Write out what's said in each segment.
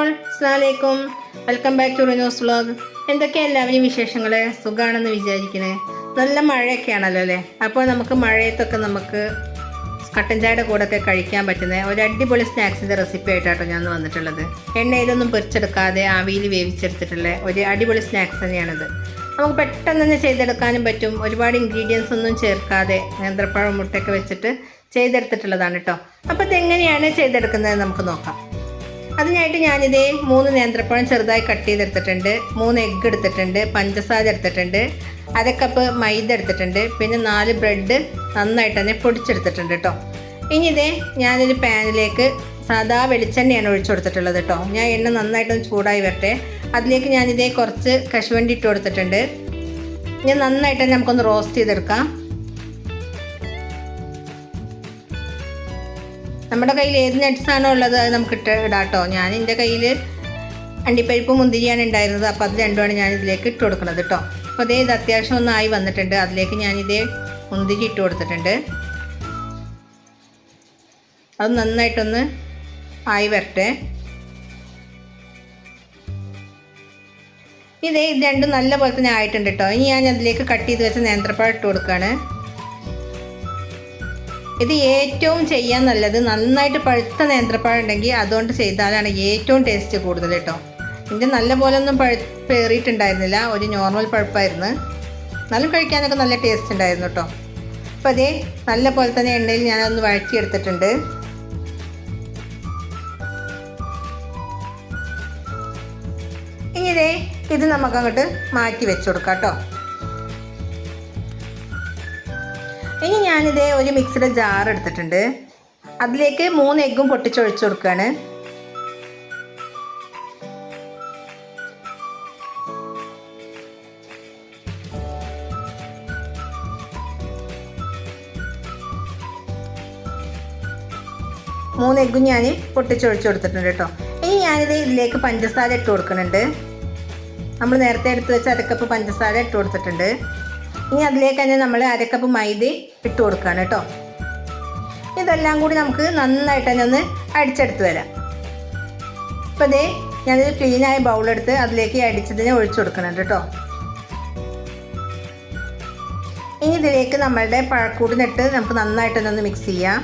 All അസ്സാമലൈക്കും welcome back to Rinos vlog എന്തൊക്കെയാ എല്ലാവരും വിശേഷങ്ങൾ സുഖമാണെന്ന് വിചാരിക്കണേ. നല്ല മഴയൊക്കെയാണല്ലോ അല്ലേ? അപ്പോൾ നമുക്ക് മഴയത്തൊക്കെ നമുക്ക് കട്ടൻ ചായയുടെ കൂടെ ഒക്കെ കഴിക്കാൻ പറ്റുന്ന ഒരു അടിപൊളി സ്നാക്സിന്റെ റെസിപ്പി ആയിട്ടാട്ടോ ഞാൻ വന്നിട്ടുള്ളത്. എണ്ണയിലൊന്നും പൊരിച്ചെടുക്കാതെ ആവിയിൽ വേവിച്ചെടുത്തിട്ടുള്ള ഒരു അടിപൊളി സ്നാക്സ് തന്നെയാണിത്. നമുക്ക് പെട്ടെന്ന് തന്നെ ചെയ്തെടുക്കാനും പറ്റും. ഒരുപാട് ഇൻഗ്രീഡിയൻസ് ഒന്നും ചേർക്കാതെ നേന്ത്രപ്പഴം മുട്ടയൊക്കെ വെച്ചിട്ട് ചെയ്തെടുത്തിട്ടുള്ളതാണ് കേട്ടോ അപ്പോൾ ഇതെങ്ങനെയാണ് ചെയ്തെടുക്കുന്നത് നമുക്ക് നോക്കാം. അതിനായിട്ട് ഞാനിതേ മൂന്ന് നേന്ത്രപ്പഴം ചെറുതായി കട്ട് ചെയ്തെടുത്തിട്ടുണ്ട്. മൂന്ന് എഗ്ഗ് എടുത്തിട്ടുണ്ട് പഞ്ചസാര എടുത്തിട്ടുണ്ട് അര കപ്പ് മൈദ എടുത്തിട്ടുണ്ട് പിന്നെ നാല് ബ്രെഡ് നന്നായിട്ട് തന്നെ പൊടിച്ചെടുത്തിട്ടുണ്ട് കേട്ടോ ഇനി ഇതേ ഞാനൊരു പാനിലേക്ക് സാധാ വെളിച്ചെണ്ണയാണ് ഒഴിച്ചു കൊടുത്തിട്ടുള്ളത് കേട്ടോ ഞാൻ എണ്ണ നന്നായിട്ടൊന്ന് ചൂടായി വരട്ടെ. അതിലേക്ക് ഞാനിതേ കുറച്ച് കശുവണ്ടി ഇട്ട് കൊടുത്തിട്ടുണ്ട്. ഞാൻ നന്നായിട്ട് നമുക്കൊന്ന് റോസ്റ്റ് ചെയ്തെടുക്കാം. നമ്മുടെ കയ്യിൽ ഏത് നട്ട്സ് ആണോ ഉള്ളത് അത് നമുക്ക് ഇട്ട് ഇടാം കേട്ടോ ഞാൻ എന്റെ കയ്യിൽ അണ്ടിപ്പരിപ്പ് മുന്തിരിയാണ് ഉണ്ടായിരുന്നത്. അപ്പോൾ അത് രണ്ടുമാണ് ഞാൻ ഇതിലേക്ക് ഇട്ട് കൊടുക്കുന്നത് കേട്ടോ. അപ്പോൾ അതേ ഇത് അത്യാവശ്യം ഒന്നായി വന്നിട്ടുണ്ട്. അതിലേക്ക് ഞാനിതേ മുന്തിരി ഇട്ട് കൊടുത്തിട്ടുണ്ട്. അത് നന്നായിട്ടൊന്ന് ആയി വരട്ടെ. ഇതേ ഇത് രണ്ടും നല്ല പോലെ തന്നെ ആയിട്ടുണ്ട് കേട്ടോ. ഇനി ഞാൻ അതിലേക്ക് കട്ട് ചെയ്ത് വെച്ച നേന്ത്രപ്പഴം ഇട്ട് കൊടുക്കുകയാണ്. ഇത് ഏറ്റവും ചെയ്യാൻ നല്ലത് നന്നായിട്ട് പഴുത്ത നേന്ത്രപ്പഴം ഉണ്ടെങ്കിൽ അതുകൊണ്ട് ചെയ്താലാണ് ഏറ്റവും ടേസ്റ്റ് കൂടുതൽ കേട്ടോ. ഇതിന്റെ നല്ല പോലെ ഒന്നും പഴു പേറിയിട്ടുണ്ടായിരുന്നില്ല. ഒരു നോർമൽ പഴുപ്പായിരുന്നു. നല്ല കഴിക്കാനൊക്കെ നല്ല ടേസ്റ്റ് ഉണ്ടായിരുന്നു കേട്ടോ. അപ്പോൾ അതേ നല്ല പോലെ തന്നെ എണ്ണയിൽ ഞാനൊന്ന് വഴറ്റിയെടുത്തിട്ടുണ്ട്. ഇനി ഇതേ ഇത് നമുക്കങ്ങോട്ട് മാറ്റി വെച്ചു കൊടുക്കാം കേട്ടോ. ഇനി ഞാനിത് ഒരു മിക്സിയുടെ ജാർ എടുത്തിട്ടുണ്ട്. അതിലേക്ക് മൂന്ന് എഗ്ഗും പൊട്ടിച്ചൊഴിച്ചു കൊടുക്കുകയാണ് മൂന്ന് എഗ്ഗും ഞാൻ പൊട്ടിച്ചൊഴിച്ചു കൊടുത്തിട്ടുണ്ട് കേട്ടോ. ഇനി ഞാനിത് ഇതിലേക്ക് പഞ്ചസാര ഇട്ട് കൊടുക്കുന്നുണ്ട്. നമ്മൾ നേരത്തെ എടുത്ത് വെച്ച അരക്കപ്പ് പഞ്ചസാര ഇട്ട് കൊടുത്തിട്ടുണ്ട്. ഇനി അതിലേക്ക് തന്നെ നമ്മൾ അരക്കപ്പ് മൈദ ഇട്ട് കൊടുക്കുകയാണ് കേട്ടോ. ഇതെല്ലാം കൂടി നമുക്ക് നന്നായിട്ട് തന്നെ ഒന്ന് അടിച്ചെടുത്ത് വരാം. ഇപ്പം ഇതേ ഞാനൊരു ക്ലീനായ ബൗളെടുത്ത് അതിലേക്ക് അടിച്ചതിനെ ഒഴിച്ചു കൊടുക്കുന്നുണ്ട് കേട്ടോ. ഇനി ഇതിലേക്ക് നമ്മളുടെ പഴക്കൂടിനിട്ട് നമുക്ക് നന്നായിട്ട് ഒന്ന് മിക്സ് ചെയ്യാം.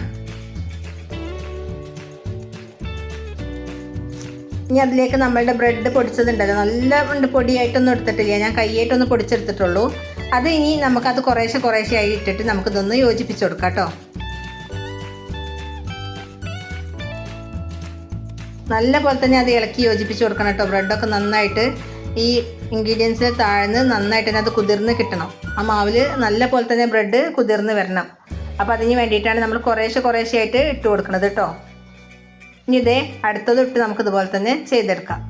ഇനി അതിലേക്ക് നമ്മളുടെ ബ്രെഡ് പൊടിച്ചതുണ്ടല്ലോ നല്ല പൊടിയായിട്ടൊന്നും എടുത്തിട്ടില്ല. ഞാൻ കൈയായിട്ടൊന്ന് പൊടിച്ചെടുത്തിട്ടുള്ളൂ. അത് ഇനി നമുക്കത് കുറേശ്ശെ കുറേശ്ശെ ആയി ഇട്ടിട്ട് നമുക്കിതൊന്ന് യോജിപ്പിച്ച് കൊടുക്കാം കേട്ടോ. നല്ല പോലെ തന്നെ അത് ഇളക്കി യോജിപ്പിച്ച് കൊടുക്കണം കേട്ടോ. ബ്രെഡൊക്കെ നന്നായിട്ട് ഈ ഇൻഗ്രീഡിയൻസ് താഴ്ന്ന് നന്നായിട്ട് തന്നെ അത് കുതിർന്ന് കിട്ടണം. ആ മാവിൽ നല്ല പോലെ തന്നെ ബ്രെഡ് കുതിർന്ന് വരണം. അപ്പോൾ അതിന് വേണ്ടിയിട്ടാണ് നമ്മൾ കുറേശ്ശെ കുറേശ്ശെ ആയിട്ട് ഇട്ട് കൊടുക്കുന്നത് കേട്ടോ. ഇനി ഇതേ അടുത്തത് ഇട്ട് നമുക്ക് ഇതുപോലെ തന്നെ ചെയ്തെടുക്കാം.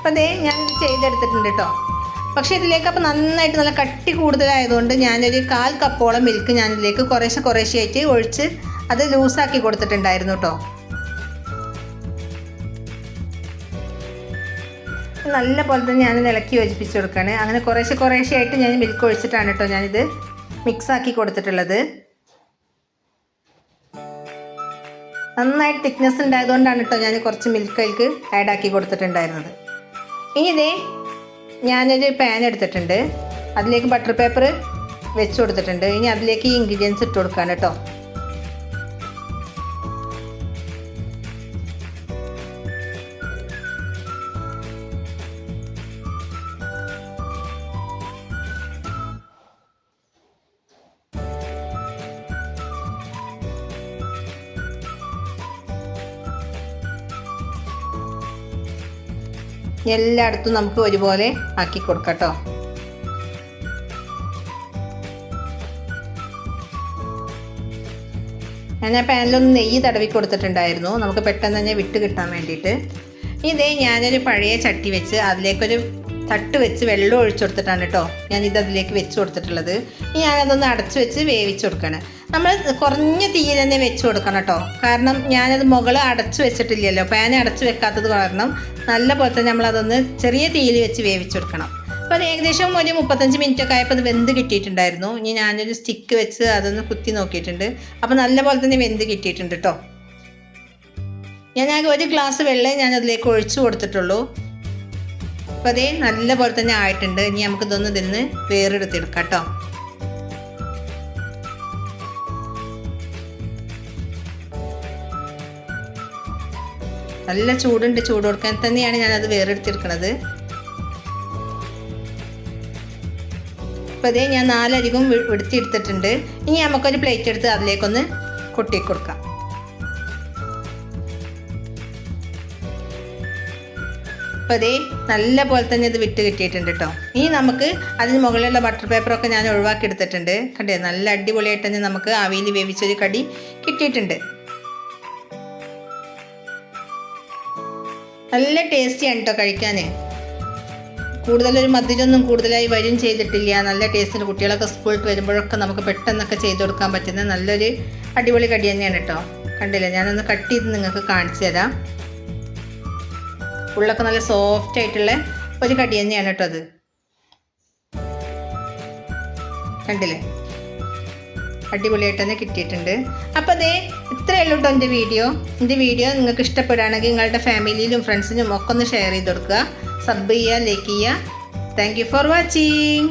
അപ്പം അതേ ഞാൻ ചെയ്തെടുത്തിട്ടുണ്ട് കേട്ടോ പക്ഷേ ഇതിലേക്ക് അപ്പോൾ നന്നായിട്ട് നല്ല കട്ടി കൂടുതലായതുകൊണ്ട് ഞാനൊരു കാൽ കപ്പോളം മിൽക്ക് ഞാനിതിലേക്ക് കുറേശ്ശെ കുറേശ്ശെ ആയിട്ട് ഒഴിച്ച് അത് ലൂസാക്കി കൊടുത്തിട്ടുണ്ടായിരുന്നു കേട്ടോ നല്ല പോലെ തന്നെ ഞാൻ ഇളക്കി യോജിപ്പിച്ച് കൊടുക്കുകയാണ് അങ്ങനെ കുറേശ്ശെ കുറേശ്ശെ ആയിട്ട് ഞാൻ മിൽക്ക് ഒഴിച്ചിട്ടാണ് കേട്ടോ ഞാനിത് മിക്സ് ആക്കി കൊടുത്തിട്ടുള്ളത്. നന്നായിട്ട് തിക്നെസ് ഉണ്ടായതുകൊണ്ടാണ് കേട്ടോ ഞാൻ കുറച്ച് മിൽക്ക് അതിലേക്ക് ആഡ് ആക്കി കൊടുത്തിട്ടുണ്ടായിരുന്നത്. ഇനി ഇതേ ഞാനൊരു പാൻ എടുത്തിട്ടുണ്ട്. അതിലേക്ക് ബട്ടർ പേപ്പർ വെച്ച് കൊടുത്തിട്ടുണ്ട്. ഇനി അതിലേക്ക് ഈ ഇൻഗ്രീഡിയൻസ് ഇട്ട് കൊടുക്കാൻ കേട്ടോ. എല്ലായിടത്തും നമുക്ക് ഒരുപോലെ ആക്കി കൊടുക്കട്ടോ കേട്ടോ. ഞാൻ ആ പാനിലൊന്ന് നെയ്യ് തടവി കൊടുത്തിട്ടുണ്ടായിരുന്നു. നമുക്ക് പെട്ടെന്ന് തന്നെ വിട്ട് കിട്ടാൻ വേണ്ടിയിട്ട്. ഇതേ ഞാനൊരു പഴയ ചട്ടി വെച്ച് അതിലേക്കൊരു തട്ട് വെച്ച് വെള്ളം ഒഴിച്ചു കൊടുത്തിട്ടാണ് കേട്ടോ ഞാൻ ഇത് അതിലേക്ക് വെച്ച് കൊടുത്തിട്ടുള്ളത്. ഞാനതൊന്ന് അടച്ചു വെച്ച് വേവിച്ചു കൊടുക്കണം നമ്മൾ കുറഞ്ഞ തീയിൽ തന്നെ വെച്ച് കൊടുക്കണം കേട്ടോ. കാരണം ഞാനത് മുകൾ അടച്ചു വെച്ചിട്ടില്ലല്ലോ. പാൻ അടച്ചു വെക്കാത്തത് കാരണം നല്ല പോലെ തന്നെ നമ്മളതൊന്ന് ചെറിയ തീയിൽ വെച്ച് വേവിച്ച് കൊടുക്കണം. അപ്പോൾ അത് ഏകദേശം ഒരു മുപ്പത്തഞ്ച് മിനിറ്റ് ഒക്കെ ആയപ്പോൾ അത് വെന്ത് കിട്ടിയിട്ടുണ്ടായിരുന്നു. ഇനി ഞാനൊരു സ്റ്റിക്ക് വെച്ച് അതൊന്ന് കുത്തി നോക്കിയിട്ടുണ്ട്. അപ്പോൾ നല്ല പോലെ തന്നെ വെന്ത് കിട്ടിയിട്ടുണ്ട് കേട്ടോ. ഞാൻ ആകെ ഒരു ഗ്ലാസ് വെള്ളം ഞാൻ അതിലേക്ക് ഒഴിച്ചു കൊടുത്തിട്ടുള്ളൂ. അപ്പോൾ അതേ നല്ല പോലെ തന്നെ ആയിട്ടുണ്ട്. ഇനി നമുക്ക് ഇതൊന്ന് ഇതിന്ന് വേറെടുത്തെടുക്കാം കേട്ടോ. നല്ല ചൂടുണ്ട് ചൂട് കൊടുക്കാൻ തന്നെയാണ് ഞാനത് വേറെടുത്തെടുക്കണത് അപ്പോൾ അതേ ഞാൻ നാലരികും എടുത്തെടുത്തിട്ടുണ്ട് ഇനി നമുക്കൊരു പ്ലേറ്റ് എടുത്ത് അതിലേക്കൊന്ന് കൊട്ടി കൊടുക്കാം അപ്പോൾ അതേ നല്ല പോലെ തന്നെ ഇത് വിട്ട് കിട്ടിയിട്ടുണ്ട് കേട്ടോ ഇനി നമുക്ക് അതിന് മുകളിലുള്ള ബട്ടർ പേപ്പറൊക്കെ ഞാൻ ഒഴിവാക്കി എടുത്തിട്ടുണ്ട് കണ്ടേ നല്ല അടിപൊളിയായിട്ട് തന്നെ നമുക്ക് ആവിയിൽ വേവിച്ചൊരു കടി കിട്ടിയിട്ടുണ്ട്. നല്ല ടേസ്റ്റിയാണ് കേട്ടോ കഴിക്കാൻ കൂടുതലൊരു മധുരമൊന്നും കൂടുതലായി വരും ചെയ്തിട്ടില്ല. നല്ല ടേസ്റ്റിന് കുട്ടികളൊക്കെ സ്കൂളിൽ വരുമ്പോഴൊക്കെ നമുക്ക് പെട്ടെന്നൊക്കെ ചെയ്ത് കൊടുക്കാൻ പറ്റുന്ന നല്ലൊരു അടിപൊളി കടി തന്നെയാണ് കേട്ടോ കണ്ടില്ല? ഞാനൊന്ന് കട്ട് ചെയ്ത് നിങ്ങൾക്ക് കാണിച്ചു തരാം. ഉള്ളൊക്കെ നല്ല സോഫ്റ്റ് ആയിട്ടുള്ള ഒരു കടി തന്നെയാണ് കേട്ടോ അത്. കണ്ടില്ലേ? അടിപൊളിയായിട്ട് തന്നെ കിട്ടിയിട്ടുണ്ട്. അപ്പോൾ അതേ ഇത്രയേ ഉള്ളൂ എന്റെ വീഡിയോ. എന്റെ വീഡിയോ നിങ്ങൾക്ക് ഇഷ്ടപ്പെടുകയാണെങ്കിൽ നിങ്ങളുടെ ഫാമിലിയിലും ഫ്രണ്ട്സിനും ഒക്കെ ഒന്ന് ഷെയർ ചെയ്ത് കൊടുക്കുക. സബ് ചെയ്യുക ലൈക്ക് ചെയ്യുക. Thank for watching